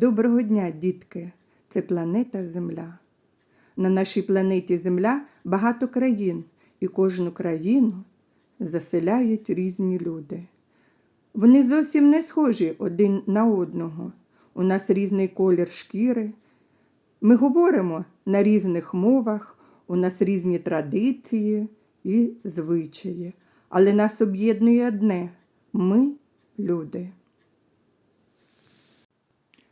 Доброго дня, дітки! Це планета Земля. На нашій планеті Земля багато країн, і кожну країну заселяють різні люди. Вони зовсім не схожі один на одного. У нас різний колір шкіри. Ми говоримо на різних мовах, у нас різні традиції і звичаї. Але нас об'єднує одне ми люди.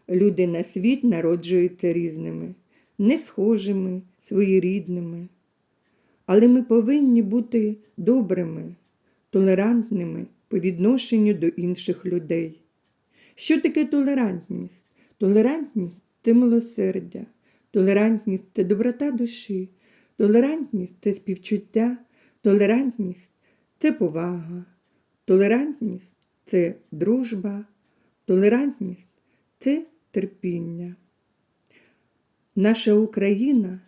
Люди на світ народжуються різними, не схожими, своєрідними. Але ми повинні бути добрими, толерантними по відношенню до інших людей. Що таке толерантність? Толерантність це милосердя, толерантність це доброта душі, толерантність це співчуття, толерантність це повага, толерантність це дружба, толерантність це терпіння. Наша Україна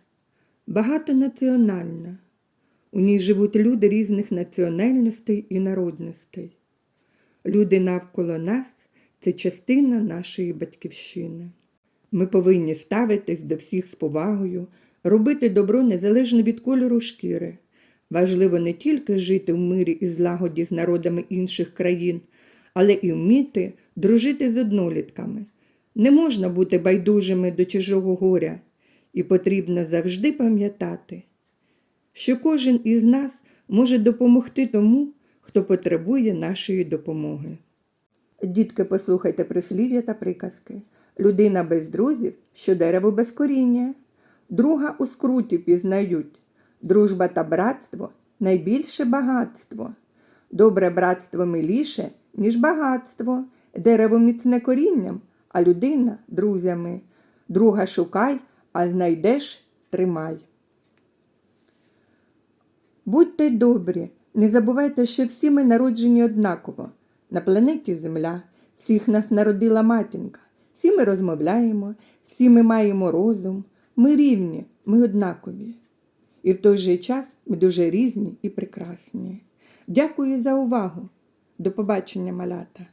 багатонаціональна. У ній живуть люди різних національностей і народностей. Люди навколо нас це частина нашої батьківщини. Ми повинні ставитись до всіх з повагою, робити добро незалежно від кольору шкіри. Важливо не тільки жити в мирі і злагоді з народами інших країн, але і вміти дружити з однолітками. Не можна бути байдужими до чужого горя, і потрібно завжди пам'ятати, що кожен із нас може допомогти тому, хто потребує нашої допомоги. Дітки, послухайте прислів'я та приказки. Людина без друзів, що дерево без коріння. Друга у скруті пізнають. Дружба та братство найбільше багатство. Добре братство миліше, ніж багатство. Дерево міцне корінням, а людина друзями. Друга шукай, а знайдеш тримай. Будьте добрі, не забувайте, що всі ми народжені однаково. На планеті Земля всіх нас народила матінка. Всі ми розмовляємо, всі ми маємо розум, ми рівні, ми однакові. І в той же час ми дуже різні і прекрасні. Дякую за увагу. До побачення, малята.